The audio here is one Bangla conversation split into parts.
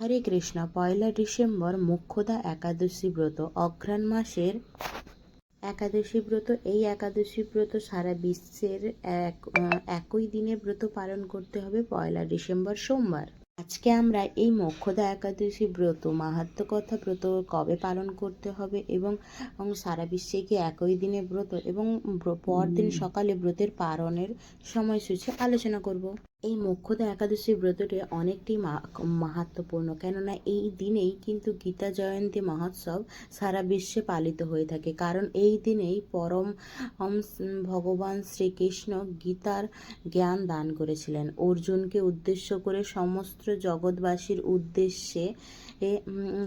হরে কৃষ্ণ। পয়লা ডিসেম্বর মুখ্যদা একাদশী ব্রত। অঘ্রাণ মাসের একাদশী ব্রত। এই একাদশী ব্রত সারা বিশ্বের এক একই দিনে ব্রত পালন করতে হবে পয়লা ডিসেম্বর সোমবার। আজকে আমরা এই মোক্ষদা একাদশী ব্রত মাহাত্ম কথা ব্রত কবে পালন করতে হবে এবং সারা বিশ্বে কি একই দিনে ব্রত এবং পরদিন সকালে ব্রতের পালনের সময়সূচি আলোচনা করব। এই মোক্ষদা একাদশী ব্রতটি অনেকটি মাহাত্মপূর্ণ কেননা এই দিনেই কিন্তু গীতা জয়ন্তী মহোৎসব সারা বিশ্বে পালিত হয়ে থাকে। কারণ এই দিনেই পরম ভগবান শ্রীকৃষ্ণ গীতার জ্ঞান দান করেছিলেন। অর্জুনকে উদ্দেশ্য করে সমস্ত জগৎবাসীর উদ্দেশ্যে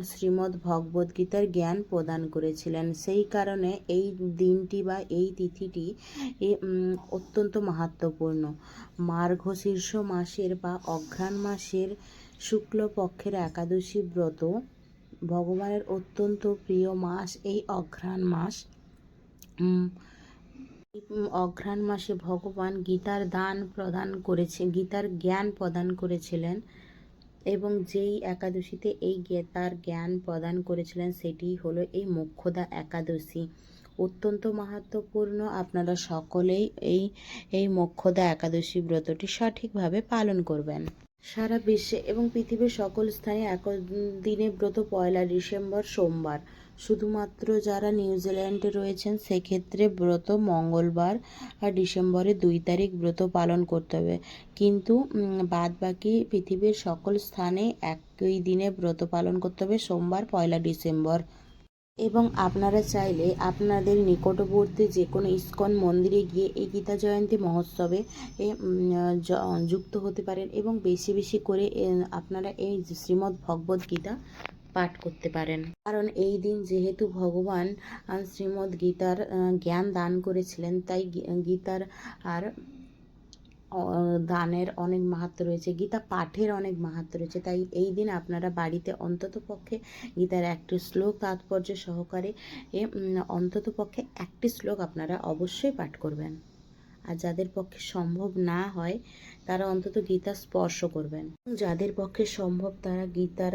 শ্রীমদ্ ভগবদ গীতার জ্ঞান প্রদান করেছিলেন। সেই কারণে এই দিনটি বা এই তিথিটি অত্যন্ত মাহাত্ম্যপূর্ণ। মার্ঘ শীর্ষ মাসের বা অঘ্রাণ মাসের শুক্লপক্ষের একাদশী ব্রত ভগবানের অত্যন্ত প্রিয় মাস। এই অঘ্রাণ মাস অঘ্রাণ মাসে ভগবান গীতার দান প্রদান করেছে, গীতার জ্ঞান প্রদান করেছিলেন। এবং যেই একাদশীতে এই গীতার জ্ঞান প্রদান করেছিলেন, সেটি হলো এই মোক্ষদা একাদশী। অত্যন্ত মাহাত্মপূর্ণ আপনারা সকলেই এই এই মোক্ষদা একাদশী ব্রতটি সঠিকভাবে পালন করবেন। সারা বিশ্বে এবং পৃথিবীর সকল স্থানে এক দিনে ব্রত পয়লা ডিসেম্বর সোমবার। শুধুমাত্র যারা নিউজিল্যান্ডে রয়েছেন, সেক্ষেত্রে ব্রত মঙ্গলবার আর ডিসেম্বরের দুই তারিখ ব্রত পালন করতে হবে। কিন্তু বাদ বাকি পৃথিবীর সকল স্থানে একই দিনে ব্রত পালন করতে হবে, সোমবার, পয়লা ডিসেম্বর। এবং আপনারা চাইলে আপনাদের নিকটবর্তী যে কোনো ইস্কন মন্দিরে গিয়ে এই গীতা জয়ন্তী মহোৎসবে যুক্ত হতে পারেন। এবং বেশি বেশি করে আপনারা এই শ্রীমদ্ ভগবদ্ গীতা পাঠ করতে পারেন। কারণ এই দিন যেহেতু ভগবান শ্রীমদ্ গীতার জ্ঞান দান করেছিলেন, তাই গীতার আর দানের অনেক মাহাত্ম রয়েছে। গীতা পাঠের অনেক মাহাত্ম রয়েছে। তাই এই দিন আপনারা বাড়িতে অন্তত পক্ষে গীতার একটি শ্লোক তাৎপর্য সহকারে অন্তত পক্ষে একটি শ্লোক আপনারা অবশ্যই পাঠ করবেন। আর যাদের পক্ষে সম্ভব না হয় তারা অন্তত গীতা স্পর্শ করবেন। যাদের পক্ষে সম্ভব তারা গীতার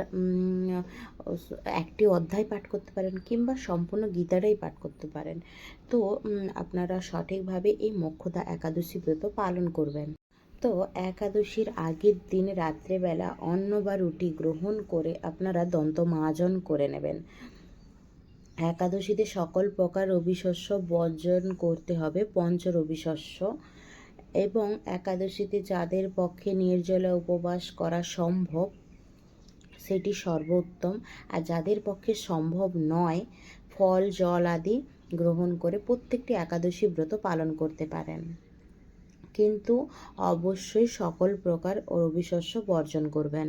একটি অধ্যায় পাঠ করতে পারেন কিংবা সম্পূর্ণ গীতাটাই পাঠ করতে পারেন। তো আপনারা সঠিকভাবে এই মোক্ষদা একাদশী ব্রত পালন করবেন। তো, একাদশীর আগের দিন রাত্রেবেলা অন্ন বা রুটি গ্রহণ করে আপনারা দন্ত মাজন করে নেবেন। একাদশীতে সকল প্রকার রবি শস্য বর্জন করতে হবে পঞ্চ রবি শস্য এবং একাদশীতে যাদের পক্ষে নির্জলা উপবাস করা সম্ভব, সেটি সর্বোত্তম। আর যাদের পক্ষে সম্ভব নয়, ফল, জল আদি গ্রহণ করে প্রত্যেকটি একাদশী ব্রত পালন করতে পারেন। কিন্তু অবশ্যই সকল প্রকার রবিশস্য বর্জন করবেন।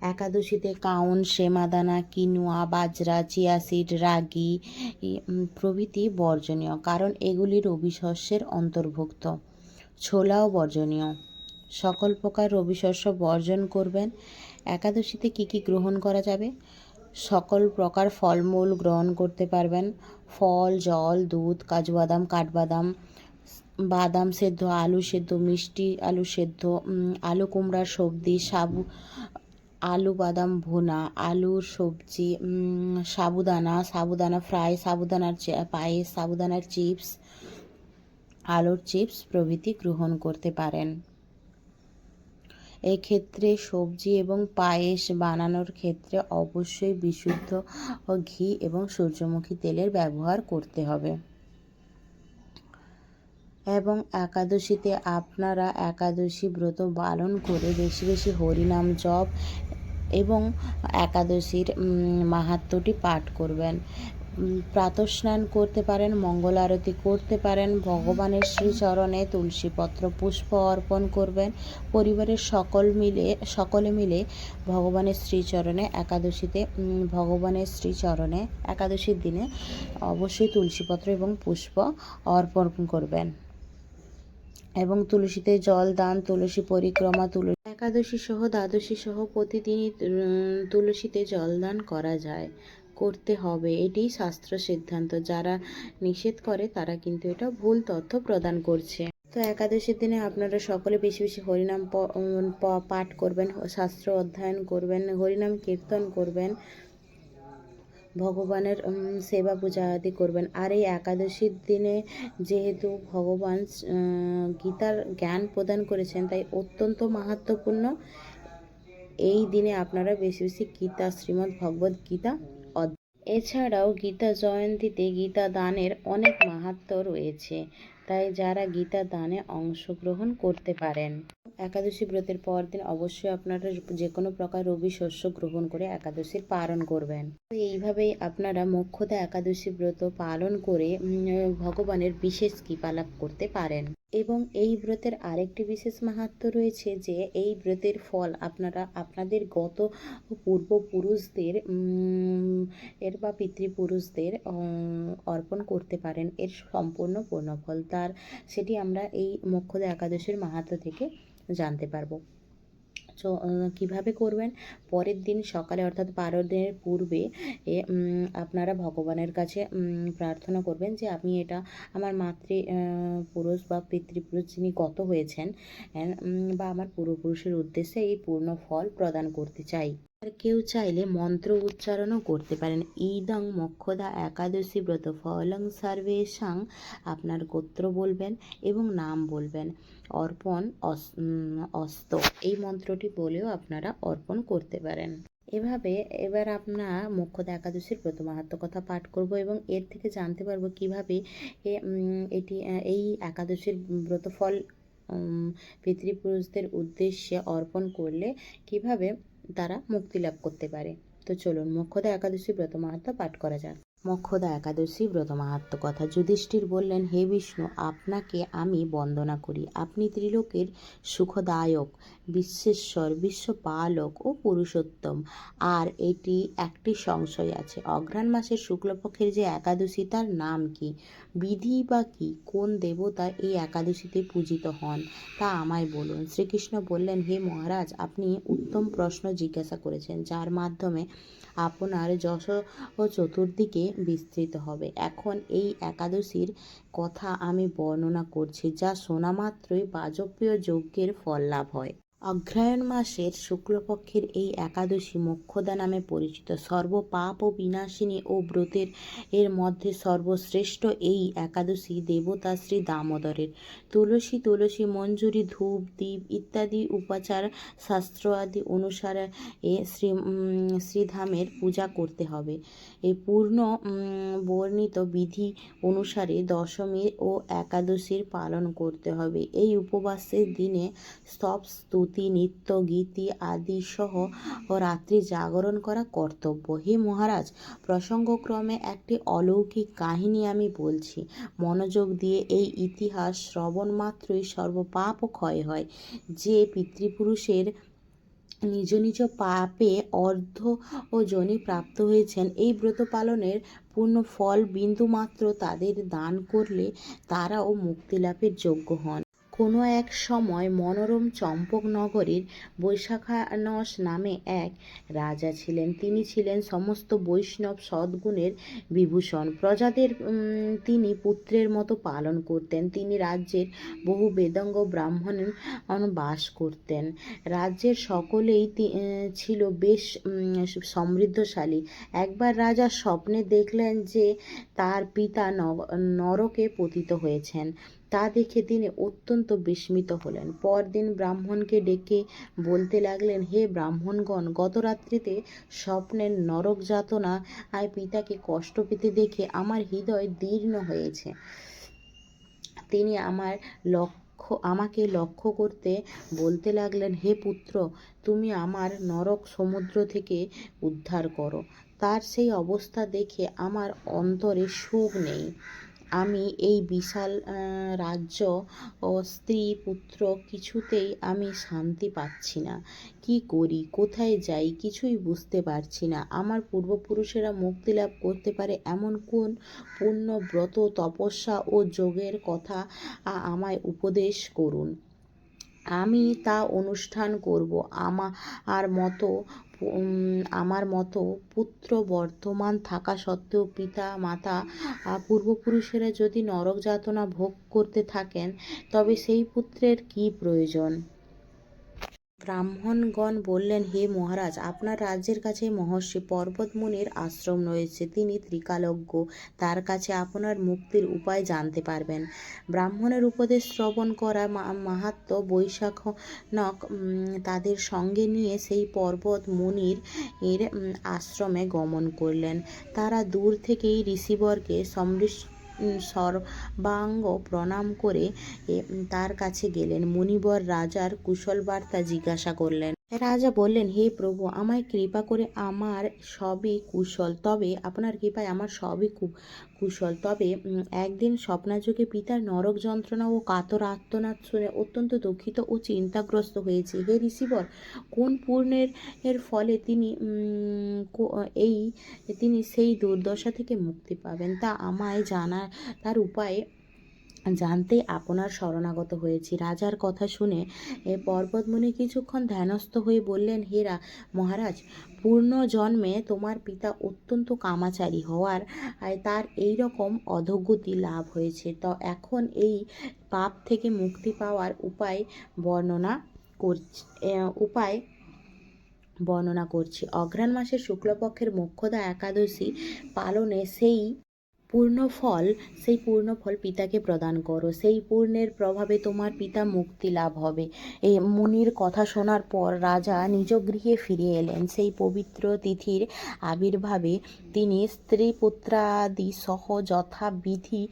একাদশীতে কাউন, সেমাদানা, কিনুয়া, বাজরা, চিয়া সিড, রাগি প্রভৃতি বর্জনীয়, কারণ এগুলি রবি শস্যের অন্তর্ভুক্ত। ছোলাও বর্জনীয়। সকল প্রকার রবি শস্য বর্জন করবেন। একাদশীতে কি কি গ্রহণ করা যাবে? সকল প্রকার ফলমূল গ্রহণ করতে পারবেন। ফল, জল, দুধ কাজু বাদাম কাঠবাদাম, বাদাম সেদ্ধ, আলু সেদ্ধ, মিষ্টি আলু সেদ্ধ আলু কুমড়ার সবজি, সাবু আলু, বাদাম, ভুনা, আলুর সবজি সাবুদানা সাবুদানা ফ্রাই, সাবুদানার পায়েস, সাবুদানার চিপস, আলুর চিপস প্রভৃতি গ্রহণ করতে পারেন। এক্ষেত্রে সবজি এবং পায়েস বানানোর ক্ষেত্রে অবশ্যই বিশুদ্ধ ঘি এবং সূর্যমুখী তেলের ব্যবহার করতে হবে। এবং একাদশীতে আপনারা একাদশী ব্রত পালন করে বেশি বেশি হরিনাম জপ এবং একাদশীর মাহাত্ম্যটি পাঠ করবেন। প্রাতঃস্নান করতে পারেন, মঙ্গল আরতি করতে পারেন, ভগবানের শ্রীচরণে তুলসীপত্র পুষ্প অর্পণ করবেন। পরিবারের সকল মিলে, সকলে মিলে ভগবানের শ্রীচরণে, একাদশীতে ভগবানের শ্রীচরণে, একাদশীর দিনে অবশ্যই তুলসীপত্র এবং পুষ্প অর্পণ করবেন। এবং তুলসীতে জল, দান, তুলসী পরিক্রমা, তুলসী একাদশী সহ দ্বাদশী সহ প্রতিদিনই তুলসীতে জল দান করা যায়, করতে হবে। এটিই শাস্ত্র সিদ্ধান্ত। যারা নিষেধ করে, তারা কিন্তু এটা ভুল তথ্য প্রদান করছে। তো একাদশীর দিনে আপনারা সকলে বেশি বেশি হরিনাম পাঠ করবেন, শাস্ত্র অধ্যয়ন করবেন, হরিনাম কীর্তন করবেন ভগবানের সেবা পূজা আদি করবেন। আর এই একাদশীর দিনে যেহেতু ভগবান গীতার জ্ঞান প্রদান করেছেন, তাই অত্যন্ত মাহাত্মপূর্ণ এই দিনে আপনারা বেশি বেশি গীতা, শ্রীমদ্ ভগবদ গীতা এছাড়াও গীতা জয়ন্তীতে গীতা দানের অনেক মাহাত্ম্য রয়েছে, তাই যারা গীতা দানে অংশগ্রহণ করতে পারেন। একাদশী ব্রতের পর দিন অবশ্যই আপনারা যে কোনো প্রকার রবি শস্য গ্রহণ করে একাদশীর পালন করবেন। এইভাবেই আপনারা মোক্ষদা একাদশী ব্রত পালন করে ভগবানের বিশেষ কৃপা লাভ করতে পারেন। এবং এই ব্রতের আরেকটি বিশেষ মাহাত্ম্য রয়েছে যে, এই ব্রতের ফল আপনারা, আপনাদের গত পূর্বপুরুষদের এর বা পিতৃপুরুষদের অর্পণ করতে পারেন। এর সম্পূর্ণ পূর্ণফল তার। সেটি আমরা এই মোক্ষদা একাদশীর মাহাত্ম্য থেকে জানতে পারব। তো কীভাবে করবেন? পরের দিন সকালে অর্থাৎ বারো দিনের পূর্বে এ, আপনারা ভগবানের কাছে প্রার্থনা করবেন যে আপনি এটা আমার মাতৃ পুরুষ বা পিতৃপুরুষ যিনি গত হয়েছেন বা আমার পূর্বপুরুষের উদ্দেশ্যে এই পূর্ণ ফল প্রদান করতে চাই। আর কেউ চাইলে মন্ত্র উচ্চারণও করতে পারেন। ইদং মক্ষদা একাদশী ব্রত ফলং সার্বেশাং আপনার গোত্র বলবেন এবং নাম বলবেন। অর্পণ অস্ত। এই মন্ত্রটি বলেও আপনারা অর্পণ করতে পারেন। এভাবে এবার আমরা মোক্ষদা একাদশীর ব্রত মাহাত্ম কথা পাঠ করব এবং এর থেকে জানতে পারব কীভাবে এটি এই একাদশীর ব্রতফল পিতৃপুরুষদের উদ্দেশ্যে অর্পণ করলে কীভাবে তারা মুক্তি লাভ করতে পারে। তো চলুন, মক্ষদা একাদশী ব্রত মাহাত্ম পাঠ করা যাক। মক্ষদা একাদশী ব্রত মাহাত্ম কথা যুধিষ্ঠির বললেন, হে বিষ্ণু, আপনাকে আমি বন্দনা করি। আপনি ত্রিলোকের সুখদায়ক বিশ্বেশ্বর, বিশ্বপালক ও পুরুষোত্তম। আর এটি একটি সংশয় আছে, অঘ্রাণ মাসের শুক্লপক্ষের যে একাদশী, তার নাম কি? বিধি বা কি? কোন দেবতা এই একাদশীতে পূজিত হন? তা আমায় বলুন। শ্রীকৃষ্ণ বললেন, হে মহারাজ, আপনি উত্তম প্রশ্ন জিজ্ঞাসা করেছেন, যার মাধ্যমে আপনার যশ ও চতুর্দিকে বিস্তৃত হবে। এখন এই একাদশীর কথা আমি বর্ণনা করছি যা শোনা মাত্রই বাজপেয় যজ্ঞের ফল লাভ হয়। অগ্রহায়ণ মাসের শুক্লপক্ষের এই একাদশী মোক্ষদা নামে পরিচিত সর্ব পাপ ও বিনাশিনী ও ব্রতের এর মধ্যে সর্বশ্রেষ্ঠ এই একাদশী দেবতা শ্রী দামোদরের। তুলসী তুলসী মঞ্জুরি, ধূপ দ্বীপ ইত্যাদি উপাচার শাস্ত্র আদি অনুসারে এ শ্রী শ্রীধামের পূজা করতে হবে। এই পূর্ণ বর্ণিত বিধি অনুসারে দশমী ও একাদশীর পালন করতে হবে। এই উপবাসের দিনে স্তব, স্তুতি, নৃত্য, গীতি আদি সহ রাত্রি জাগরণ করা কর্তব্য। হে মহারাজ, প্রসঙ্গক্রমে একটি অলৌকিক কাহিনী আমি বলছি। মনোযোগ দিয়ে এই ইতিহাস শ্রবণ মাত্রই সর্বপাপ ক্ষয় হয়। যে পিতৃপুরুষের নিজ নিজ পাপে অর্ধ ও জনি প্রাপ্ত হয়েছেন। এই ব্রত পালনের পূর্ণ ফল বিন্দুমাত্র তাদের দান করলে তারাও মুক্তি লাভের যোগ্য হন। কোনো এক সময় মনোরম চম্পকনগরীর বৈশাখানস নামে এক রাজা ছিলেন। তিনি ছিলেন সমস্ত বৈষ্ণব সদ্গুণের বিভূষণ। প্রজাদের তিনি পুত্রের মতো পালন করতেন। তিনি রাজ্যের বহু বেদঙ্গ ব্রাহ্মণ বাস করতেন। রাজ্যের সকলেই ছিল বেশ সমৃদ্ধশালী। একবার রাজা স্বপ্নে দেখলেন যে তার পিতা নরকে পতিত হয়েছেন। তা দেখে তিনি অত্যন্ত বিস্মিত হলেন। পরদিন ব্রাহ্মণকে ডেকে বলতে লাগলেন, হে ব্রাহ্মণগণ, গত রাত্রিতে স্বপ্নের নরক যাতনা আর পিতাকে কষ্ট পেতে দেখে আমার হৃদয় দীর্ণ হয়েছে। তিনি আমার লক্ষ্য, আমাকে লক্ষ্য করতে বলতে লাগলেন, হে পুত্র, তুমি আমার নরক সমুদ্র থেকে উদ্ধার করো। তার সেই অবস্থা দেখে আমার অন্তরে সুখ নেই। আমি এই বিশাল রাজ্য ও স্ত্রী পুত্র কিছুতেই আমি শান্তি পাচ্ছি না। কি করি? কোথায় যাই? কিছুই বুঝতে পারছি না। আমার পূর্বপুরুষেরা মুক্তি লাভ করতে পারে এমন কোন পূর্ণ ব্রত তপস্যা ও যোগের কথা আমায় উপদেশ করুন। আমি তা অনুষ্ঠান করব। আমার মতো আমার মতো পুত্র বর্তমান থাকা সত্ত্বেও পিতা, মাতা পূর্বপুরুষেরা যদি নরক যাতনা ভোগ করতে থাকেন, তবে সেই পুত্রের কী প্রয়োজন? ব্রাহ্মণগণ বললেন, হে মহারাজ, আপনার রাজ্যের কাছে মহর্ষি পর্বতমুনির আশ্রম রয়েছে, তিনি ত্রিকালজ্ঞ, তার কাছে আপনার মুক্তির উপায় জানতে পারবেন। ব্রাহ্মণের উপদেশ শ্রবণ করা মাহাত্ম বৈশাখনক তাদের সঙ্গে নিয়ে সেই পর্বত মুনির এর আশ্রমে গমন করলেন। তারা দূর থেকেই ঋষিবরকে সমৃদ্ধ সর্বাঙ্গ প্রণাম করে তার কাছে গেলেন। মুনিবর রাজার কুশল বার্তা জিজ্ঞাসা করলেন রাজা বললেন, হে প্রভু, আমায় কৃপা করে আমার সবই কুশল। তবে আপনার কৃপায় আমার সবই কুশল। তবে একদিন স্বপ্নাযোগে পিতার নরক যন্ত্রণা ও কাতর আত্মনাদ শুনে অত্যন্ত দুঃখিত ও চিন্তাগ্রস্ত হয়েছে। হে ঋষিবর, কোন পূর্ণের এর ফলে তিনি এই, তিনি সেই দুর্দশা থেকে মুক্তি পাবেন? তা আমায় জানা তার উপায় জানতে আপনার শরণাগত হয়েছি। রাজার কথা শুনে পর্বতমুনি কিছুক্ষণ ধ্যানস্থ হয়ে বললেন হেরা মহারাজ পূর্ণ জন্মে তোমার পিতা অত্যন্ত কামাচারী হওয়ার তার এই রকম অধোগতি লাভ হয়েছে। তো এখন এই পাপ থেকে মুক্তি পাওয়ার উপায় বর্ণনা করছি উপায় বর্ণনা করছি। অঘ্রাণ মাসের শুক্লপক্ষের মোক্ষদা একাদশী পালনে সেই পূর্ণ ফল, সেই পূর্ণ ফল পিতাকে প্রদান করো। সেই পূর্ণের প্রভাবে তোমার পিতা মুক্তি লাভ হবে। এ মুনির কথা শোনার পর রাজা নিজ গৃহে ফিরে এলেন। সেই পবিত্র তিথির আবির্ভাবে তিনি স্ত্রী পুত্রাদি সহ যথাবিধি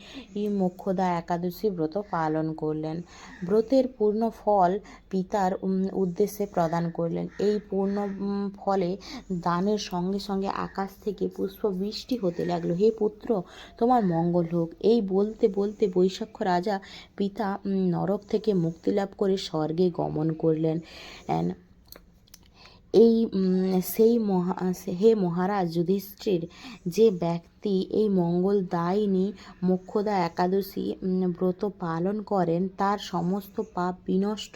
মোক্ষদা একাদশী ব্রত পালন করলেন। ব্রতের পূর্ণ ফল পিতার উদ্দেশ্যে প্রদান করলেন। এই পূর্ণ ফলে দানের সঙ্গে সঙ্গে আকাশ থেকে পুষ্প বৃষ্টি হতে লাগল। হে পুত্র তোমার মঙ্গল হোক। এই বলতে বলতে বৈশাখ রাজা পিতা নরক থেকে মুক্তি লাভ করে স্বর্গে গমন করলেন। এই সেই মহা, হে মহারাজ যুধিষ্ঠির, যে ব্যক্তি এই মঙ্গলদায়িনী মোক্ষদা একাদশী ব্রত পালন করেন, তার সমস্ত পাপ বিনষ্ট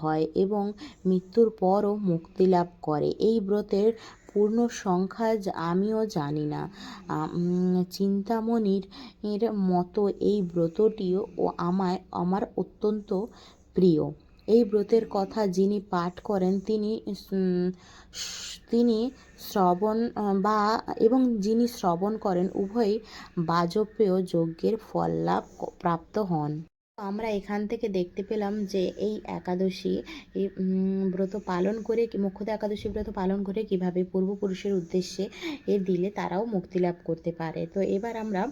হয় এবং মৃত্যুর পরও মুক্তি লাভ করে। এই ব্রতের পূর্ণ সংখ্যা আমিও জানি না। চিন্তামণির এর মতো এই ব্রতটিও ও আমায়, আমার অত্যন্ত প্রিয়। এই ব্রতের কথা যিনি পাঠ করেন, তিনি তিনি শ্রবণ, বা, এবং যিনি শ্রবণ করেন, উভয়ই বাজপেয় যজ্ঞের ফল লাভ প্রাপ্ত হন। আমরা এখান থেকে দেখতে পেলাম যে এই একাদশী ব্রত পালন করে মুখ্যত একাদশী ব্রত পালন করে কীভাবে পূর্বপুরুষের উদ্দেশ্যে এ দিলে তারাও মুক্তি লাভ করতে পারে। তো এবার আমরা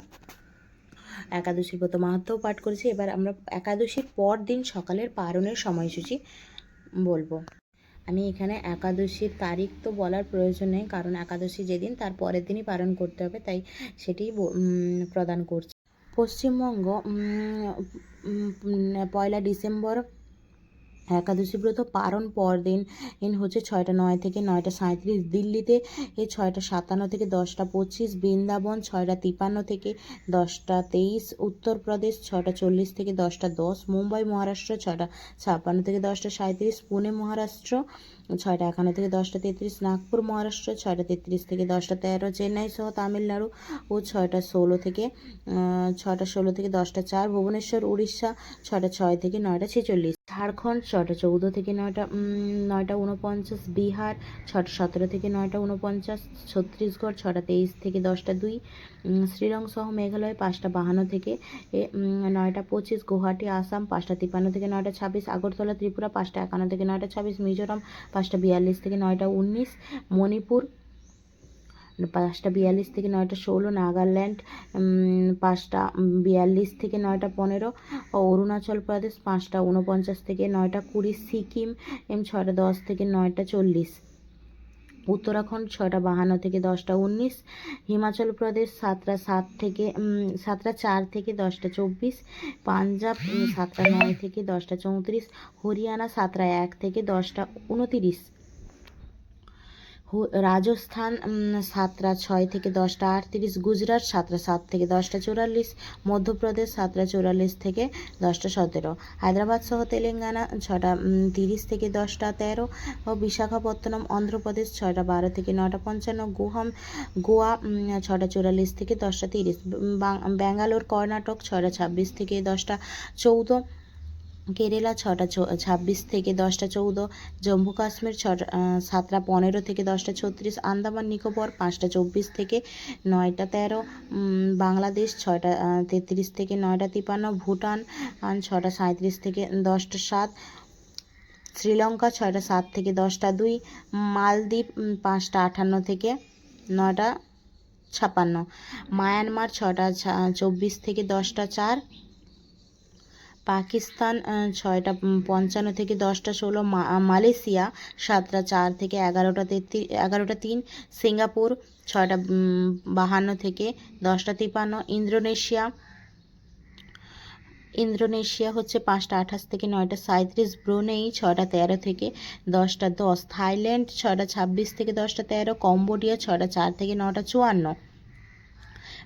একাদশীর ব্রত মাহাত্ম্য পাঠ করেছি। এবার আমরা একাদশীর পর দিন সকালের পারণের সময়সূচি বলব। আমি এখানে একাদশীর তারিখ তো বলার প্রয়োজন নেই, কারণ একাদশী যেদিন তার পরের দিনই পালন করতে হবে, তাই সেটি প্রদান করছি। পশ্চিমবঙ্গ পয়লা ডিসেম্বর একাদশী ব্রত পারণ পরদিন, দিন হচ্ছে ছয়টা নয় থেকে নয়টা সাঁত্রিশ দিল্লিতে এ ছয়টা সাতান্ন থেকে দশটা পঁচিশ, বৃন্দাবন ছয়টা তিপান্ন থেকে দশটা তেইশ, উত্তরপ্রদেশ ছয়টা চল্লিশ থেকে দশটা দশ, মুম্বাই, মহারাষ্ট্র ছয়টা ছাপ্পান্ন থেকে দশটা সাঁত্রিশ পুনে, মহারাষ্ট্র ছয়টা একান্ন থেকে দশটা তেত্রিশ, নাগপুর, মহারাষ্ট্র ছয়টা তেত্রিশ থেকে দশটা তেরো, চেন্নাই সহ তামিলনাড়ু ও ছয়টা ষোলো থেকে ছয়টা ষোলো থেকে দশটা চার, ভুবনেশ্বর, উড়িষ্যা ছয়টা ছয় থেকে নয়টা ছেচল্লিশ। ঝাড়খণ্ড ছটা চৌদ্দ থেকে নয়টা নয়টা উনপঞ্চাশ বিহার ছটা সতেরো থেকে নয়টা উনপঞ্চাশ ছত্তিশগড় ছটা তেইশ থেকে দশটা দুই শ্রীলং সহ মেঘালয় পাঁচটা বাহান্ন থেকে নয়টা পঁচিশ, গুয়াহাটি, আসাম পাঁচটা তিপ্পান্ন থেকে নয়টা ছাব্বিশ, আগরতলা, ত্রিপুরা পাঁচটা একান্ন থেকে নয়টা ছাব্বিশ, মিজোরাম পাঁচটা বিয়াল্লিশ থেকে নয়টা উনিশ, মণিপুর পাঁচটা বিয়াল্লিশ থেকে নয়টা ষোলো, নাগাল্যান্ড পাঁচটা বিয়াল্লিশ থেকে নয়টা পনেরো, অরুণাচল প্রদেশ পাঁচটা উনপঞ্চাশ থেকে নয়টা কুড়ি, সিকিম এম ছয়টা দশ থেকে নয়টা চল্লিশ, উত্তরাখণ্ড ছয়টা বাহান্ন থেকে দশটা উনিশ, হিমাচল প্রদেশ সাতটা সাত থেকে সাতটা চার থেকে দশটা চব্বিশ, পাঞ্জাব সাতটা নয় থেকে দশটা চৌত্রিশ, হরিয়ানা সাতটা এক থেকে দশটা উনতিরিশ। রাজস্থান সাতটা ছয় থেকে দশটা, আটত্রিশ গুজরাট সাতটা সাত থেকে দশটা চুরাল্লিশ, মধ্যপ্রদেশ সাতটা চুরাল্লিশ থেকে দশটা সতেরো, হায়দ্রাবাদ সহ তেলেঙ্গানা ছটা তিরিশ থেকে দশটা তেরো ও বিশাখাপত্তনম, অন্ধ্রপ্রদেশ ছয়টা বারো থেকে নটা পঞ্চান্ন, গুহাম, গোয়া ছটা চুরাল্লিশ থেকে দশটা তিরিশ ব্যাঙ্গালোর, কর্ণাটক ছটা ছাব্বিশ থেকে দশটা চৌদ্দ কেরালা ছটা ছাব্বিশ থেকে দশটা চৌদ্দ, জম্মু কাশ্মীর ছটা সাতটা পনেরো থেকে দশটা ছত্রিশ, আন্দামান নিকোবর পাঁচটা চব্বিশ থেকে নয়টা তেরো বাংলাদেশ ছয়টা তেত্রিশ থেকে নয়টা তিপান্ন, ভুটান ছটা সাঁত্রিশ থেকে দশটা সাত, শ্রীলঙ্কা ছয়টা সাত থেকে দশটা দুই, মালদ্বীপ পাঁচটা আটান্ন থেকে নয়টা ছাপান্ন মায়ানমার ছটা চব্বিশ থেকে দশটা চার পাকিস্তান ছয়টা পঞ্চান্ন থেকে দশটা, ষোলো মালয়েশিয়া, সাতটা, চার থেকে এগারোটা তেত্রিশ এগারোটা, তিন, সিঙ্গাপুর, ছয়টা বাহান্ন থেকে দশটা, তিপান্ন, ইন্দোনেশিয়া। ইন্দোনেশিয়া হচ্ছে পাঁচটা, আঠাশ থেকে নয়টা সাঁত্রিশ ব্রুনেই ছটা তেরো থেকে দশটা, দশ, থাইল্যান্ড ছটা ছাব্বিশ থেকে দশটা, তেরো, কম্বোডিয়া ছটা চার থেকে নটা চুয়ান্ন।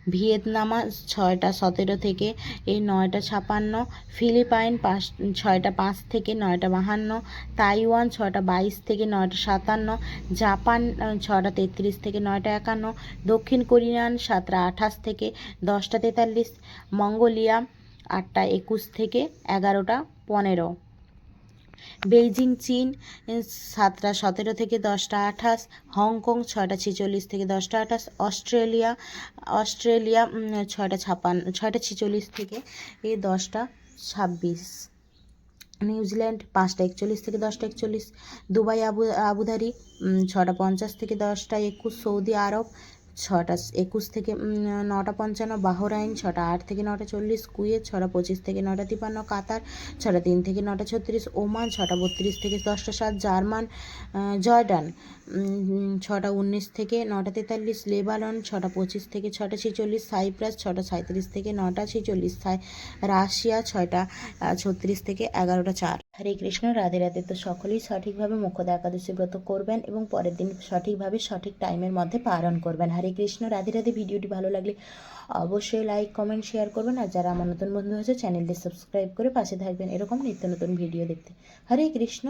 ভিয়েতনামা ছয়টা সতেরো থেকে এই নয়টা ছাপান্ন, ফিলিপাইন পাঁচ, ছয়টা পাঁচ থেকে নয়টা বাহান্ন, তাইওয়ান ছয়টা বাইশ থেকে নয়টা সাতান্ন, জাপান ছটা তেত্রিশ থেকে নয়টা একান্ন, দক্ষিণ কোরিয়ান সাতটা আঠাশ থেকে দশটা তেতাল্লিশ, মঙ্গোলিয়া আটটা একুশ থেকে এগারোটা পনেরো। বেইজিং চীন সাতটা সতেরো থেকে দশটা আঠাশ হংকং ছয়টা ছেচল্লিশ থেকে দশটা আঠাশ অস্ট্রেলিয়া অস্ট্রেলিয়া ছয়টা ছাপান্ন ছয়টা ছেচল্লিশ থেকে এই দশটা ছাব্বিশ। নিউজিল্যান্ড পাঁচটা একচল্লিশ থেকে দশটা একচল্লিশ। দুবাই আবু আবুধাবি উম, ছটা পঞ্চাশ থেকে দশটা একুশ। সৌদি আরব ছটা, একুশ থেকে নটা পঞ্চান্ন বাহরাইন ছটা আট থেকে নটা চল্লিশ, কুয়েত, ছটা পঁচিশ থেকে নটা তিপান্ন, কাতার, ছটা তিন থেকে নটা ছত্রিশ, ওমান, ছটা বত্রিশ থেকে দশটা সাত, জার্মান জর্ডান ছটা উনিশ থেকে নটা তেতাল্লিশ, লেবানন, ছটা পঁচিশ থেকে ছটা ছেচল্লিশ, সাইপ্রাস, ছটা সাঁত্রিশ থেকে নটা ছেচল্লিশ রাশিয়া, ছয়টা ছত্রিশ থেকে এগারোটা চার। হরে কৃষ্ণ, রাধে রাধে। তো সকলেই সঠিকভাবে মুখ্যদা একাদশী ব্রত করবেন এবং পরের দিন সঠিকভাবে সঠিক টাইমের মধ্যে পালন করবেন। হরে কৃষ্ণ, রাধে রাধে। ভিডিওটি ভালো লাগলে অবশ্যই লাইক কমেন্ট শেয়ার করবেন। আর যারা আমার নতুন বন্ধু হয়েছে চ্যানেলটি সাবস্ক্রাইব করে পাশে থাকবেন। এরকম নিত্য নতুন ভিডিও দেখতে। হরে কৃষ্ণ।